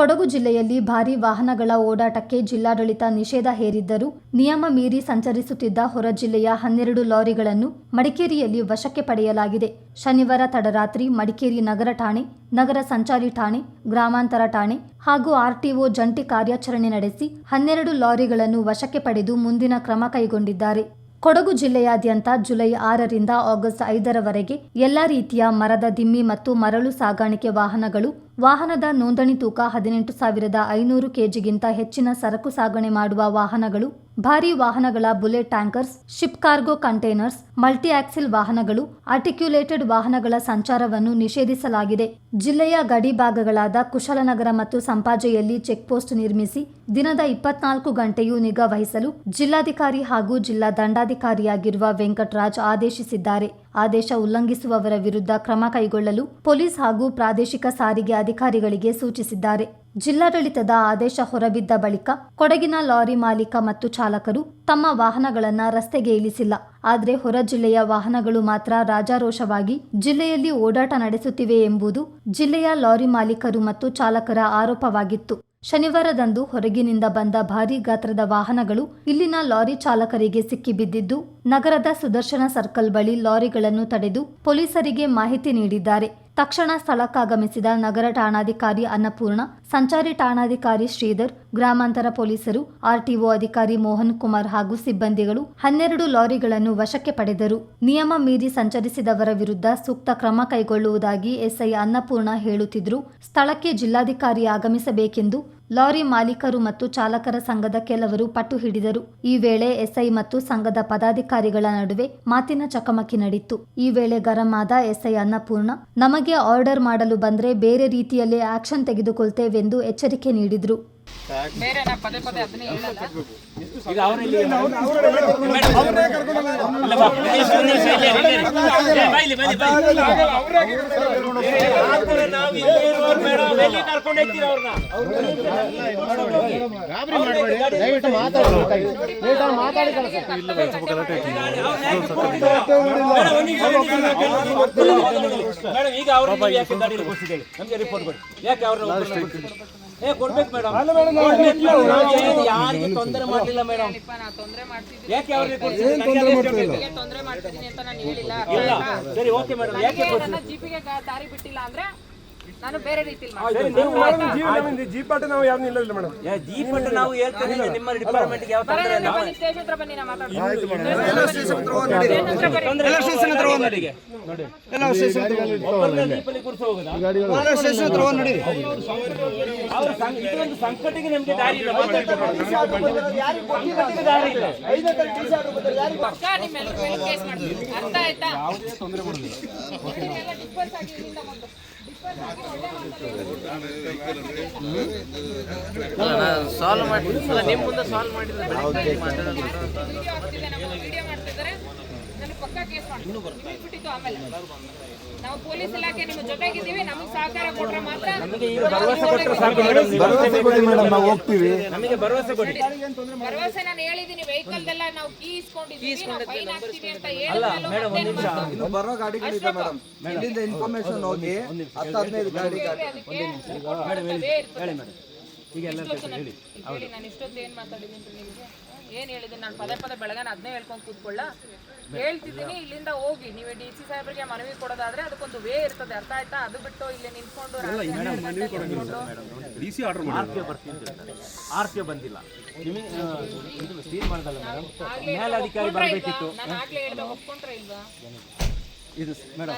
ಕೊಡಗು ಜಿಲ್ಲೆಯಲ್ಲಿ ಭಾರೀ ವಾಹನಗಳ ಓಡಾಟಕ್ಕೆ ಜಿಲ್ಲಾಡಳಿತ ನಿಷೇಧ ಹೇರಿದ್ದರೂ ನಿಯಮ ಮೀರಿ ಸಂಚರಿಸುತ್ತಿದ್ದ ಹೊರ ಜಿಲ್ಲೆಯ ಹನ್ನೆರಡು ಲಾರಿಗಳನ್ನು ಮಡಿಕೇರಿಯಲ್ಲಿ ವಶಕ್ಕೆ ಪಡೆಯಲಾಗಿದೆ. ಶನಿವಾರ ತಡರಾತ್ರಿ ಮಡಿಕೇರಿ ನಗರ ಠಾಣೆ, ನಗರ ಸಂಚಾರಿ ಠಾಣೆ, ಗ್ರಾಮಾಂತರ ಠಾಣೆ ಹಾಗೂ ಆರ್ಟಿಒ ಜಂಟಿ ಕಾರ್ಯಾಚರಣೆ ನಡೆಸಿ ಹನ್ನೆರಡು ಲಾರಿಗಳನ್ನು ವಶಕ್ಕೆ ಪಡೆದು ಮುಂದಿನ ಕ್ರಮ ಕೈಗೊಂಡಿದ್ದಾರೆ. ಕೊಡಗು ಜಿಲ್ಲೆಯಾದ್ಯಂತ ಜುಲೈ ಆರರಿಂದ ಆಗಸ್ಟ್ ಐದರವರೆಗೆ ಎಲ್ಲಾ ರೀತಿಯ ಮರದ ದಿಮ್ಮಿ ಮತ್ತು ಮರಳು ಸಾಗಾಣಿಕೆ ವಾಹನಗಳು ವಾಹನದ ನೋಂದಣಿ ತೂಕ ಹದಿನೆಂಟು ಸಾವಿರದ ಐನೂರು ಕೆಜಿಗಿಂತ ಹೆಚ್ಚಿನ ಸರಕು ಸಾಗಣೆ ಮಾಡುವ ವಾಹನಗಳು, ಭಾರೀ ವಾಹನಗಳ bullet tankers, ship cargo containers multi axle ವಾಹನಗಳು, ಆರ್ಟಿಕ್ಯುಲೇಟೆಡ್ ವಾಹನಗಳ ಸಂಚಾರವನ್ನು ನಿಷೇಧಿಸಲಾಗಿದೆ. ಜಿಲ್ಲೆಯ ಗಡಿ ಭಾಗಗಳಾದ ಕುಶಲನಗರ ಮತ್ತು ಸಂಪಾಜೆಯಲ್ಲಿ ಚೆಕ್ಪೋಸ್ಟ್ ನಿರ್ಮಿಸಿ ದಿನದ ಇಪ್ಪತ್ನಾಲ್ಕು ಗಂಟೆಯೂ ನಿಗಾ ವಹಿಸಲು ಜಿಲ್ಲಾಧಿಕಾರಿ ಹಾಗೂ ಜಿಲ್ಲಾ ದಂಡಾಧಿಕಾರಿಯಾಗಿರುವ ವೆಂಕಟರಾಜ್ ಆದೇಶಿಸಿದ್ದಾರೆ. ಆದೇಶ ಉಲ್ಲಂಘಿಸುವವರ ವಿರುದ್ಧ ಕ್ರಮ ಕೈಗೊಳ್ಳಲು ಪೊಲೀಸ್ ಹಾಗೂ ಪ್ರಾದೇಶಿಕ ಸಾರಿಗೆ ಅಧಿಕಾರಿಗಳಿಗೆ ಸೂಚಿಸಿದ್ದಾರೆ. ಜಿಲ್ಲಾಡಳಿತದ ಆದೇಶ ಹೊರಬಿದ್ದ ಬಳಿಕ ಕೊಡಗಿನ ಲಾರಿ ಮಾಲೀಕ ಮತ್ತು ಚಾಲಕರು ತಮ್ಮ ವಾಹನಗಳನ್ನು ರಸ್ತೆಗೆ ಇಳಿಸಿಲ್ಲ. ಆದರೆ ಹೊರ ಜಿಲ್ಲೆಯ ವಾಹನಗಳು ಮಾತ್ರ ರಾಜಾರೋಷವಾಗಿ ಜಿಲ್ಲೆಯಲ್ಲಿ ಓಡಾಟ ನಡೆಸುತ್ತಿವೆ ಎಂಬುದು ಜಿಲ್ಲೆಯ ಲಾರಿ ಮಾಲೀಕರು ಮತ್ತು ಚಾಲಕರ ಆರೋಪವಾಗಿತ್ತು. ಶನಿವಾರದಂದು ಹೊರಗಿನಿಂದ ಬಂದ ಭಾರೀ ಗಾತ್ರದ ವಾಹನಗಳು ಇಲ್ಲಿನ ಲಾರಿ ಚಾಲಕರಿಗೆ ಸಿಕ್ಕಿಬಿದ್ದಿದ್ದು, ನಗರದ ಸುದರ್ಶನ ಸರ್ಕಲ್ ಬಳಿ ಲಾರಿಗಳನ್ನು ತಡೆದು ಪೊಲೀಸರಿಗೆ ಮಾಹಿತಿ ನೀಡಿದ್ದಾರೆ. ತಕ್ಷಣ ಸ್ಥಳಕ್ಕಾಗಮಿಸಿದ ನಗರ ಠಾಣಾಧಿಕಾರಿ ಅನ್ನಪೂರ್ಣ, ಸಂಚಾರಿ ಠಾಣಾಧಿಕಾರಿ ಶ್ರೀಧರ್, ಗ್ರಾಮಾಂತರ ಪೊಲೀಸರು, ಆರ್ಟಿಒ ಅಧಿಕಾರಿ ಮೋಹನ್ ಕುಮಾರ್ ಹಾಗೂ ಸಿಬ್ಬಂದಿಗಳು ಹನ್ನೆರಡು ಲಾರಿಗಳನ್ನು ವಶಕ್ಕೆ ಪಡೆದರು. ನಿಯಮ ಮೀರಿ ಸಂಚರಿಸಿದವರ ವಿರುದ್ಧ ಸೂಕ್ತ ಕ್ರಮ ಕೈಗೊಳ್ಳುವುದಾಗಿ ಎಸ್ಐ ಅನ್ನಪೂರ್ಣ ಹೇಳುತ್ತಿದ್ರು ಸ್ಥಳಕ್ಕೆ ಜಿಲ್ಲಾಧಿಕಾರಿ ಆಗಮಿಸಬೇಕೆಂದು ಲಾರಿ ಮಾಲೀಕರು ಮತ್ತು ಚಾಲಕರ ಸಂಘದ ಕೆಲವರು ಪಟ್ಟು ಹಿಡಿದರು. ಈ ವೇಳೆ ಎಸ್ಐ ಮತ್ತು ಸಂಘದ ಪದಾಧಿಕಾರಿಗಳ ನಡುವೆ ಮಾತಿನ ಚಕಮಕಿ ನಡೆಯಿತು ಈ ವೇಳೆ ಗರಂ ಆದ ಎಸ್ಐ ಅನ್ನಪೂರ್ಣ, ನಮಗೆ ಆರ್ಡರ್ ಮಾಡಲು ಬಂದ್ರೆ ಬೇರೆ ರೀತಿಯಲ್ಲೇ ಆಕ್ಷನ್ ತೆಗೆದುಕೊಳ್ತೇವೆಂದು ಎಚ್ಚರಿಕೆ ನೀಡಿದ್ರು. ಬೇರೆ ನಾ ಪದೇ ಪದೇ ಅದನ್ನೇ ಹೇಳಲ್ಲ ಈಗ ಅವರು ಮೇಡಮ್, ಈಗ ಯಾಕೆ ರಿಪೋರ್ಟ್ ಕೊಡಿ ಯಾಕೆ ಅವ್ರನ್ನ ಏ ಕೊಡ್ಬೇಕು ಮೇಡಮ್ ಯಾರಿಗೆ ತೊಂದರೆ ಮಾಡಲಿಲ್ಲ ಮೇಡಮ್ ಯಾಕೆ ಅವ್ರಿಗೆ ಕೊಡ್ತೀನಿ ಸರಿ ಓಕೆ ಮೇಡಮ್ ಯಾಕೆ ಜೀಪಿಗೆ ದಾರಿ ಬಿಟ್ಟಿಲ್ಲ ಅಂದ್ರೆ ನಾನು ಬೇರೆ ರೀತಿಲಿ ಮಾಡ್ತೀನಿ ಸರಿ, ನೀವು ಆಯ್ತು. ಜೀಪಾಟ ನಾವು ಯಾರು ಇಲ್ಲ ಮೇಡಮ್. ಜೀಪ್ ಅಂತ ನಾವು ಹೇಳ್ತೇವೆ ನಿಮ್ಮ ಡಿಪಾರ್ಟ್ಮೆಂಟ್ ಯಾವ ತೊಂದರೆ ಇಲ್ಲ. ಬನ್ನಿ ಸ್ಟೇಷನ್ ಹತ್ರ ಬನ್ನಿ ನಾ ಮಾತಾಡ್ತೀನಿ? ಅವ್ರ ಸಂಘ- ಇದೊಂದು ಸಂಕಟಿಗೆ ನಮಗೆ ದಾರಿ ಇಲ್ಲ ಸಂಕಟಿಗೆ ದಾರಿ ಇಲ್ಲ ಪಕ್ಕ ನಿಮ್ಮೆಲ್ಲರ ಮೇಲೆ ಕೇಸ್ ಮಾಡ್ತೀನಿ ಅರ್ಥ ಆಯ್ತಾ? ಇದನ್ನೆಲ್ಲ ಡಿಸ್ಪರ್ಸ್ ಆಗಿ ಇಲ್ಲಿಂದ ಮೊದಲು. ಡಿಫರೆನ್ಸ್ ಆಗಿ ಒಳ್ಳೆ ಸಾಲ್ವ್ ಮಾಡಿ ನಿಮ್ಮ ಮುಂದೆ ಸಾಲ್ವ್ ಮಾಡಿದ್ರೆ ಪಕ್ಕ ಕೇಸ್ ಆಮೇಲೆ. ನಾವು ಪೊಲೀಸ್ ಇಲಾಖೆ ನಿಮ್ಮ ಜೊತೆಗಿದ್ದೀವಿ ನಮಗೆ ಸಹಕಾರ ಕೊಟ್ರೆ ಮಾತ್ರ ನಮಗೆ ಈಗ ಭರವಸೆ ನಾನು ಹೇಳಿದೀನಿ ವೆಹಿಕಲ್ ಎಲ್ಲ ನಾವು ಕೀ ಇಸ್ಕೊಂಡಿದ್ದೀವಿ ನಾವು ಫೈನ್ ಹಾಕ್ತೀವಿ ಅಂತ ಇನ್ನು ಬರೋ ಗಾಡಿಗಳಿದೆ ಮೇಡಮ್. ಇಲ್ಲಿಂದ ಇನ್ಫಾರ್ಮೇಶನ್ ಹೋಗಿ ಹತ್ತು ಹದಿನೈದು ಗಾಡಿ ಗಾಡಿ ಅದಕ್ಕೆ ಹೇಳಿ. ನಾನು- ಹೇಳಿ ನಾನು ಇಷ್ಟೊತ್ತು ಏನು ಮಾತಾಡಿದ್ದೀನಿ ನಿಮಗೆ? ಏನ್ ಹೇಳಿದೀನಿ ನಾನು ಪದೇ ಪದೇ ಬೆಳಗ್ಗೆ ಅದನ್ನೇ ಹೇಳ್ಕೊಂಡು ಕೂತ್ಕೊಳ್ಳ. ಹೇಳ್ತಿದ್ದೀನಿ ಇಲ್ಲಿಂದ ಹೋಗಿ. ನೀವು ಡಿ ಸಿ ಸಾಹೇಬರಿಗೆ ಮನವಿ ಕೊಡೋದಾದ್ರೆ ಅದಕ್ಕೊಂದು ವೇ ಇರ್ತದೆ. ಅರ್ಥ ಆಯ್ತಾ? ಅದು ಬಿಟ್ಟು ಇಲ್ಲಿ ನಿಂತ್ಕೊಂಡು ಆರ್ ಒ ಬಂದಿಲ್ಲ. ನಿಮಗೆ ಇದು ಸೀಲ್ ಮಾಡೋದಲ್ಲ ಮೇಡಮ್? ಆಗ್ಲೇ ಮೇಲಾಧಿಕಾರಿ ಒಪ್ಕೊಂಡ್ರಾ ಬರಬೇಕಿತ್ತು. ನಾನು ಆಗ್ಲೇ ಹೇಳ್ದೆ ಒಪ್ಕೊಂಡ್ರೆ ಇಲ್ವಾ? ಇದು ಮೇಡಮ್.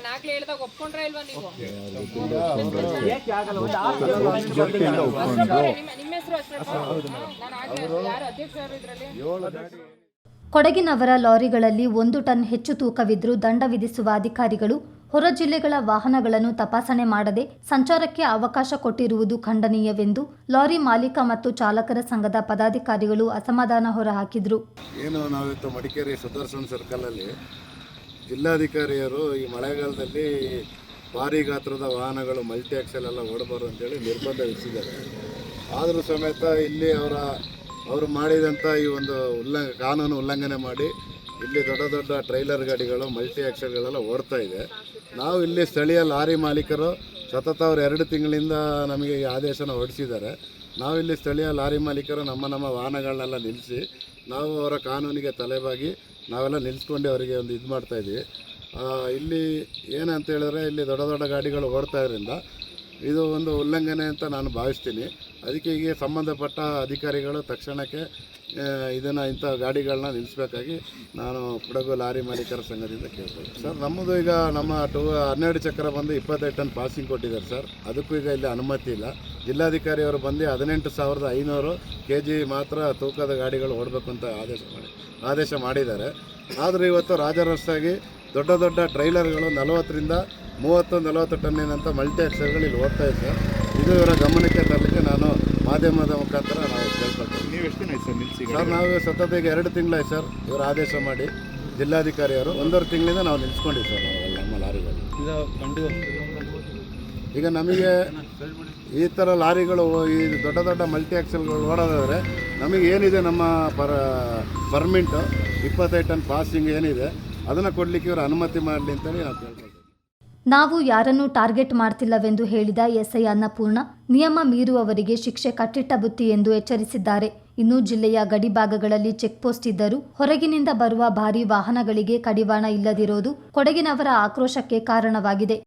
ಕೊಡಗಿನವರ ಲಾರಿಗಳಲ್ಲಿ ಒಂದು ಟನ್ ಹೆಚ್ಚು ತೂಕವಿದ್ರೂ ದಂಡ ವಿಧಿಸುವ ಅಧಿಕಾರಿಗಳು ಹೊರ ಜಿಲ್ಲೆಗಳ ವಾಹನಗಳನ್ನು ತಪಾಸಣೆ ಮಾಡದೆ ಸಂಚಾರಕ್ಕೆ ಅವಕಾಶ ಕೊಟ್ಟಿರುವುದು ಖಂಡನೀಯವೆಂದು ಲಾರಿ ಮಾಲೀಕ ಮತ್ತು ಚಾಲಕರ ಸಂಘದ ಪದಾಧಿಕಾರಿಗಳು ಅಸಮಾಧಾನ ಹೊರಹಾಕಿದ್ರು. ಏನು ನಾವಿತ್ತು ಮಡಿಕೇರಿ ಸುದರ್ಶನ್ ಸರ್ಕಲಲ್ಲಿ ಜಿಲ್ಲಾಧಿಕಾರಿಯರು ಈ ಮಳೆಗಾಲದಲ್ಲಿ ಭಾರಿ ಗಾತ್ರದ ವಾಹನಗಳು ಮಲ್ಟಿ ಆಕ್ಸೆಲ್ ಎಲ್ಲ ಓಡಬಾರ್ದು ಅಂತೇಳಿ ನಿರ್ಬಂಧ ವಿಧಿಸಿದ್ದಾರೆ. ಆದರೂ ಸಮೇತ ಇಲ್ಲಿ ಅವರ, ಅವರು ಮಾಡಿದಂಥ ಈ ಒಂದು ಉಲ್ಲ ಕಾನೂನು ಉಲ್ಲಂಘನೆ ಮಾಡಿ ಇಲ್ಲಿ ದೊಡ್ಡ ದೊಡ್ಡ ಟ್ರೈಲರ್ ಗಾಡಿಗಳು ಮಲ್ಟಿ ಆಕ್ಸೆಲ್ಗಳೆಲ್ಲ ಓಡ್ತಾ ಇದೆ. ನಾವು ಇಲ್ಲಿ ಸ್ಥಳೀಯ ಲಾರಿ ಮಾಲೀಕರು, ಸತತ ಅವ್ರು ಎರಡು ತಿಂಗಳಿಂದ ನಮಗೆ ಈ ಆದೇಶನ ಹೊರಡಿಸಿದ್ದಾರೆ. ನಾವಿಲ್ಲಿ ಸ್ಥಳೀಯ ಲಾರಿ ಮಾಲೀಕರು ನಮ್ಮ ನಮ್ಮ ವಾಹನಗಳನ್ನೆಲ್ಲ ನಿಲ್ಲಿಸಿ, ನಾವು ಅವರ ಕಾನೂನಿಗೆ ತಲೆಬಾಗಿ ನಾವೆಲ್ಲ ನಿಲ್ಲಿಸ್ಕೊಂಡು ಅವರಿಗೆ ಒಂದು ಇದು ಮಾಡ್ತಾಯಿದ್ದೀವಿ ಇಲ್ಲಿ ಏನಂತ ಹೇಳಿದ್ರೆ ಇಲ್ಲಿ ದೊಡ್ಡ ದೊಡ್ಡ ಗಾಡಿಗಳು ಓಡ್ತಾ ಇರೋದ್ರಿಂದ ಇದು ಒಂದು ಉಲ್ಲಂಘನೆ ಅಂತ ನಾನು ಭಾವಿಸ್ತೀನಿ. ಅದಕ್ಕೆ ಈಗ ಸಂಬಂಧಪಟ್ಟ ಅಧಿಕಾರಿಗಳು ತಕ್ಷಣಕ್ಕೆ ಇದನ್ನು ಇಂಥ ಗಾಡಿಗಳನ್ನ ನಿಲ್ಲಿಸಬೇಕಾಗಿ ನಾನು ಕೊಡಗು ಲಾರಿ ಮಾಲೀಕರ ಸಂಘದಿಂದ ಕೇಳ್ತೀನಿ. ಸರ್, ನಮ್ಮದು ಈಗ ನಮ್ಮ ಟೂ, ಹನ್ನೆರಡು ಚಕ್ರ ಬಂದು ಇಪ್ಪತ್ತೈದು ಟನ್ ಪಾಸಿಂಗ್ ಕೊಟ್ಟಿದ್ದಾರೆ ಸರ್. ಅದಕ್ಕೂ ಈಗ ಇಲ್ಲಿ ಅನುಮತಿ ಇಲ್ಲ. ಜಿಲ್ಲಾಧಿಕಾರಿಯವರು ಬಂದು ಹದಿನೆಂಟು ಸಾವಿರದ ಐನೂರು ಕೆ ಜಿ ಮಾತ್ರ ತೂಕದ ಗಾಡಿಗಳು ಓಡಬೇಕು ಅಂತ ಆದೇಶ ಮಾಡಿ, ಆದೇಶ ಮಾಡಿದ್ದಾರೆ. ಆದರೂ ಇವತ್ತು ರಾಜರಸ್ತಾಗಿ ದೊಡ್ಡ ದೊಡ್ಡ ಟ್ರೈಲರ್ಗಳು ನಲವತ್ತರಿಂದ ಮೂವತ್ತು ನಲವತ್ತು ಟನ್ನಿನಂಥ ಮಲ್ಟಿ ಅಕ್ಷರಗಳು ಇಲ್ಲಿ ಓದ್ತಾ ಇದೆ. ಸರ್ ಇದು ಇವರ ಗಮನಕ್ಕೆ ತರಲಿಕ್ಕೆ ನಾನು ಮಾಧ್ಯಮದ ಮುಖಾಂತರ ನಾವು ಕೇಳ್ಕೊಳ್ತೀವಿ. ನೀವು ಎಷ್ಟು ದಿನ ಆಯ್ತು ಸರ್ ನಿಲ್ಸಿ ಸರ್ ನಾವು ಸತತ ಈಗ ಎರಡು ತಿಂಗಳಾಯ್ತು ಸರ್ ಇವರು ಆದೇಶ ಮಾಡಿ. ಜಿಲ್ಲಾಧಿಕಾರಿಯವರು ಒಂದೂವರೆ ತಿಂಗಳಿಂದ ನಾವು ನಿಲ್ಸ್ಕೊಂಡಿವಿ ಸರ್ ನಾವು ನಮ್ಮ ಲಾರಿಗಳು. ಈಗ ನಮಗೆ ಈ ಥರ ಲಾರಿಗಳು ಈ ದೊಡ್ಡ ದೊಡ್ಡ ಮಲ್ಟಿ ಆಕ್ಸಲ್ಗಳು ಓಡೋದಾದರೆ ನಮಗೆ ಏನಿದೆ ನಮ್ಮ ಪರ ಪರ್ಮಿಂಟು ಇಪ್ಪತ್ತೈದು ಟನ್ ಪಾಸಿಂಗ್ ಏನಿದೆ ಅದನ್ನು ಕೊಡಲಿಕ್ಕೆ ಇವರು ಅನುಮತಿ ಮಾಡಲಿ ಅಂತೇಳಿ ನಾವು ಕೇಳ್ಕೊಳ್ತೀವಿ. ನಾವು ಯಾರನ್ನೂ ಟಾರ್ಗೆಟ್ ಮಾಡ್ತಿಲ್ಲವೆಂದು ಹೇಳಿದ ಎಸ್ಐ ಅನ್ನಪೂರ್ಣ ನಿಯಮ ಮೀರುವವರಿಗೆ ಶಿಕ್ಷೆ ಕಟ್ಟಿಟ್ಟ ಬುತ್ತಿ ಎಂದು ಎಚ್ಚರಿಸಿದ್ದಾರೆ. ಇನ್ನು ಜಿಲ್ಲೆಯ ಗಡಿಭಾಗಗಳಲ್ಲಿ ಚೆಕ್ಪೋಸ್ಟ್ ಇದ್ದರೂ ಹೊರಗಿನಿಂದ ಬರುವ ಭಾರೀ ವಾಹನಗಳಿಗೆ ಕಡಿವಾಣ ಇಲ್ಲದಿರೋದು ಕೊಡಗಿನವರ ಆಕ್ರೋಶಕ್ಕೆ ಕಾರಣವಾಗಿದೆ.